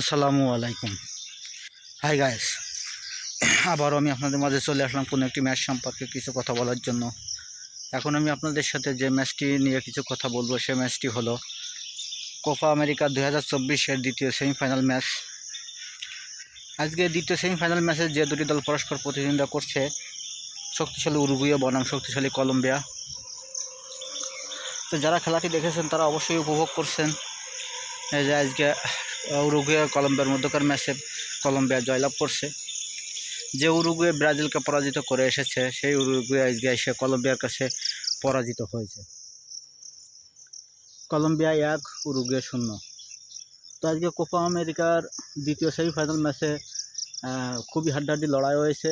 আসসালামু আলাইকুম। Hi guys আবারও আমি আপনাদের মাঝে চলে আসলাম কোনো একটি ম্যাচ সম্পর্কে কিছু কথা বলার জন্য। এখন আমি আপনাদের সাথে যে ম্যাচটি নিয়ে কিছু কথা বলব, সে ম্যাচটি হলো কোপা আমেরিকা দু হাজার চব্বিশের দ্বিতীয় সেমিফাইনাল ম্যাচ। আজকে দ্বিতীয় সেমিফাইনাল ম্যাচে যে দুটি দল পরস্পর প্রতিদ্বন্দ্বিতা করছে, শক্তিশালী উরুগুয়ে, বনাম শক্তিশালী কলম্বিয়া। তো যারা খেলাটি দেখেছেন, তারা অবশ্যই উপভোগ করছেন। যে আজকে উরুগুয়ে, কলম্বিয়ার মধ্যকার ম্যাচে কলম্বিয়া জয়লাভ করছে। যে উরুগুয়ে ব্রাজিলকে পরাজিত করে এসেছে, সেই উরুগুয়ে আজকে এসে কলম্বিয়ার কাছে পরাজিত হয়েছে। কলম্বিয়া এক, উরুগুয়ে শূন্য। তো আজকে কোপা আমেরিকার দ্বিতীয় সেমিফাইনাল ম্যাচে খুবই হাড্ডাহাড্ডি লড়াই হয়েছে।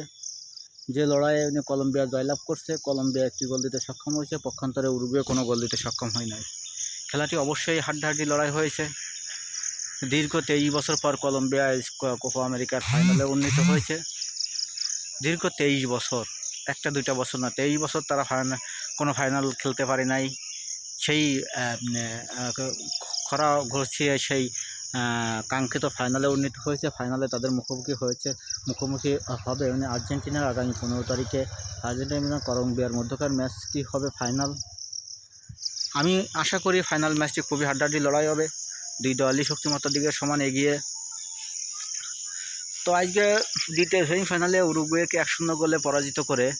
যে লড়াইয়ে কলম্বিয়া জয়লাভ করছে, কলম্বিয়া একটি গোল দিতে সক্ষম হয়েছে, পক্ষান্তরে উরুগুয়ে কোনো গোল দিতে সক্ষম হয় নাই। খেলাটি অবশ্যই হাড্ডাহাড্ডি লড়াই হয়েছে। দীর্ঘ তেইশ বছর পর কলম্বিয়া কোপা আমেরিকার ফাইনালে উন্নীত হয়েছে। দীর্ঘ তেইশ বছর, একটা দুইটা বছর না, তেইশ বছর তারা ফাইনাল কোনো ফাইনাল খেলতে পারে নাই। সেই খরা ঘষিয়ে সেই কাঙ্ক্ষিত ফাইনালে উন্নীত হয়েছে। ফাইনালে তাদের মুখোমুখি হয়েছে। মুখোমুখি হবে মানে আর্জেন্টিনার আগামী পনেরো তারিখে। আর্জেন্টিনা, কলম্বিয়ার মধ্যকার ম্যাচটি হবে ফাইনাল? আমি আশা করি ফাইনাল ম্যাচটি খুবই হাড্ডাহাড্ডি লড়াই হবে। দুই দলই শক্তিমত্তার দিকে সমান এগিয়ে। তো আজকে দ্বিতীয় সেমিফাইনালে উরুগুয়েকে এক শূন্য গোলে পরাজিত করে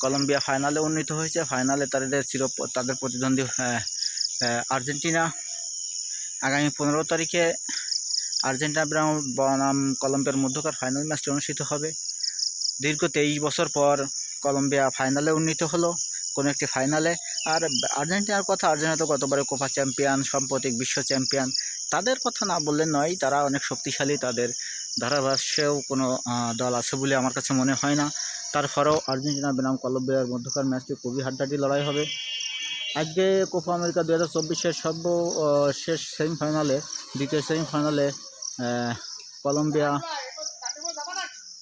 কলম্বিয়া ফাইনালে উন্নীত হয়েছে। ফাইনালে তাদের চির তাদের প্রতিদ্বন্দ্বী আহ, আহ, আর্জেন্টিনা। আগামী পনেরো তারিখে আর্জেন্টিনা বনাম কলম্বিয়ার মধ্যকার ফাইনাল ম্যাচটি অনুষ্ঠিত হবে। দীর্ঘ তেইশ বছর পর কলম্বিয়া ফাইনালে উন্নীত হলো। কোনো একটি ফাইনালে। আর আর্জেন্টিনার কথা, আর্জেন্টিনা তো গতবারে কোপা চ্যাম্পিয়ন, সাম্প্রতিক বিশ্ব চ্যাম্পিয়ন। তাদের কথা না বললে নয়, তারা অনেক শক্তিশালী, তাদের ধারাভাষ্যেও কোনো দল আছে বলে আমার কাছে মনে হয় না। তারপরেও আর্জেন্টিনা বনাম কলম্বিয়ার মধ্যকার ম্যাচটি খুবই হাড্ডাহাড্ডি লড়াই হবে। আজকে কোপা আমেরিকা দু হাজার চব্বিশের সর্ব শেষ সেমিফাইনালে, দ্বিতীয় সেমিফাইনালে কলম্বিয়া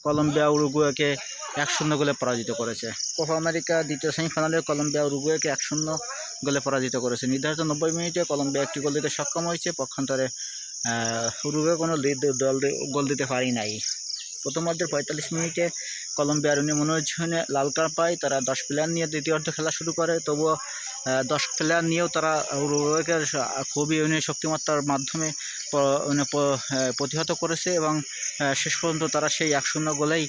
কলম্বিয়া, উরুগুয়েকে এক শূন্য গোলে পরাজিত করেছে। কোপা আমেরিকা দ্বিতীয় সেমিফাইনালে কলম্বিয়া উরুগুয়েকে এক শূন্য গোলে পরাজিত করেছে। নির্ধারিত নব্বই মিনিটে কলম্বিয়া একটি গোল দিতে সক্ষম হয়েছে। পক্ষান্তরে উরুগুয়ে কোনো দল গোল দিতে পারি নাই। প্রথমার্ধের পঁয়তাল্লিশ মিনিটে কলম্বিয়ার উনি মনোরঞ্জনে লাল কার্ড পায়। তারা দশ প্লেয়ার নিয়ে দ্বিতীয়ার্ধ খেলা শুরু করে। তবুও দশ প্লেয়ার নিয়েও তারা উরুগুয়েকে খুবই উনি শক্তিমত্তার মাধ্যমে আহ, প্রতিহত করেছে এবং শেষ পর্যন্ত তারা সেই এক শূন্য গোলেই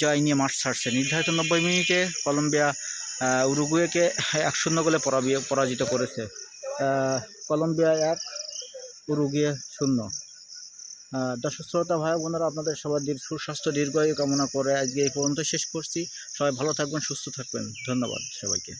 জয় নিয়ে মাঠ ছাড়ছে। নির্ধারিত নব্বই মিনিটে কলম্বিয়া উরুগুয়েকে এক শূন্য গোলে পরাজিত করেছে। কলম্বিয়া এক, উরুগুয়ে শূন্য। দর্শক শ্রোতা, ভাই বোনেরা, আপনাদের সবার দীর্ঘ সুস্বাস্থ্য, দীর্ঘায়ু কামনা করে আজকে এই পর্যন্ত শেষ করছি। সবাই ভালো থাকবেন, সুস্থ থাকবেন। ধন্যবাদ সবাইকে।